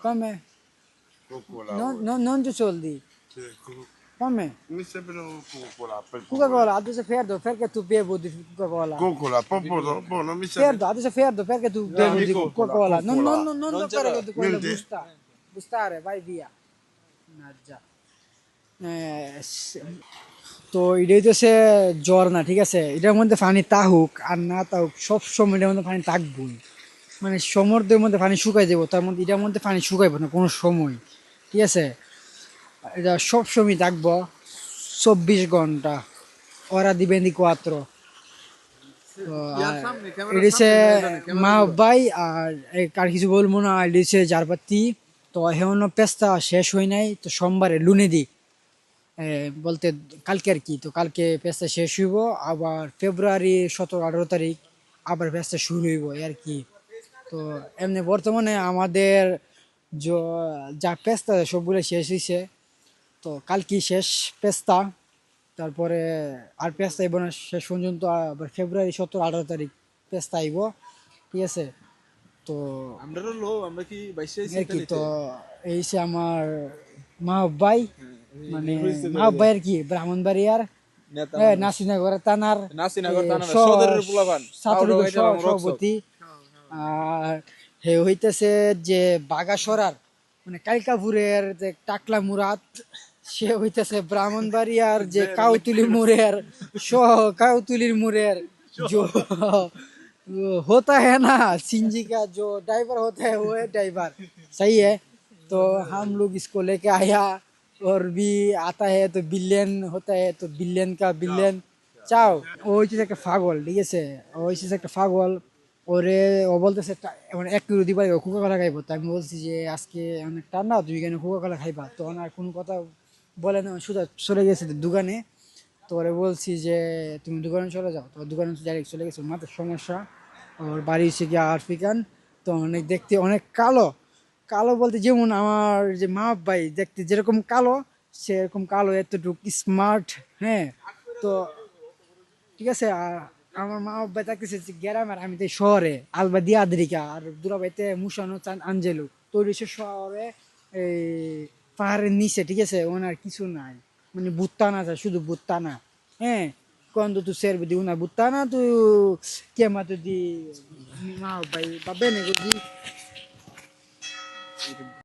Come? Coca-Cola. Non, non, non ci soldi. Come? Mi serve Coca-Cola Coca-Cola, adesso perdo perché tu bevo di Coca-Cola. Coca-Cola, dopo non mi serve. Perdo, adesso perdo perché tu bevi di Coca-Cola. Non, non, non, non, Non non fare quello Niente. busta. Vai via. Mannaggia। Eh, তো এটাই তো সে জ্বর না ঠিক আছে এটার মধ্যে পানি তাহুক আর না তাহুক সব সময় এটার মধ্যে পানি থাকবই মানে সমুদ্রের মধ্যে পানি শুকাই দেবো তার মধ্যে এটার মধ্যে পানি শুকাইবো না কোনো সময়। ঠিক আছে? এটা সব সময় থাকব চব্বিশ ঘণ্টা। ওরা দিবেন দি কোয়াত্র। এটা মা ভাই আর কার কিছু বলব না হচ্ছে জারপাতি তো হেমন পেস্তা শেষ হয় নাই তো সোমবারে লুনে দি। এ, বলতে কালকে আর কি তো কালকে পেস্তা শেষ হইব আবার ফেব্রুয়ারি সতেরো আঠারো তারিখ আবার পেস্তা শুরু হইব আর কি। তো এমনি বর্তমানে আমাদের যা পেস্তা সবগুলো শেষ হয়েছে তো কালকে শেষ পেস্তা। তারপরে আর পেস্তা আইব না শেষ পর্যন্ত আবার ফেব্রুয়ারি সতেরো আঠারো তারিখ পেস্তা আইব। ঠিক আছে? তো আমরা লো আমরা কি কি তো এই সে আমার মা ভাই মানে মা ভাই আর কি ব্রাহ্মণবাড়িয়ার? নেতা এ, নাসিনগর থানার। নাসিনগর এ, থানার সদরের পোলাপান। সভাপতি। আর হে হইতেছে যে বাগাসরার মানে কালকাপুরের যে টাকলা মুরাদ সে হইতেছে ব্রাহ্মণবাড়িয়ার যে কাউতুলি মুরের সহ কাউতুলির মুরের जो होता है ना सिंजी का जो ड्राइवर होता है वो है ड्राइवर सही है तो हम लोग इसको लेके आया और भी आता है तो बिलियन होता है तो बिलियन का बिलियन চাও ও হচ্ছে একটা পাগল ঠিক আছে ও হচ্ছে একটা পাগল ওরে ও বলতেছে মানে এক কিলো দিবার কোকা কলা খাইবো। তো আমি বলছি যে, আজকে অনেক ঠান্ডা তুই কেন কোকা কলা খাইবা? তো আর কোনো কথা বলে না শুধু চলে গেছে দোকানে। তো ওরে বলছি যে, তুমি দোকানে চলে যাও। তো দোকানে ডাইরেক্ট চলে গেছে। মাথার সমস্যা। ওর বাড়ি হচ্ছে গিয়ে আরফিকান তো অনেক দেখতে অনেক কালো। কালো বলতে যেমন আমার যে মা ভাই দেখতে যেরকম কালো, সেরকম কালো, এতটুকু স্মার্ট হ্যাঁ। তো ঠিক আছে আর আমার মা বাবা থাকতেছে গ্রামের আমি তো শহরে, আলবা দিয়া আদ্রিকা আর দুরাবাইতে মুসানো চান আঞ্জেলু। তো রয়েছে শহরে এই পাহাড়ের নিচে, ঠিক আছে, ওনার কিছু নাই। মানে বুত্তানা আছে শুধু বুত্তানা হ্যাঁ quando tu serve di una buttana tu chiamato di ma vai va bene così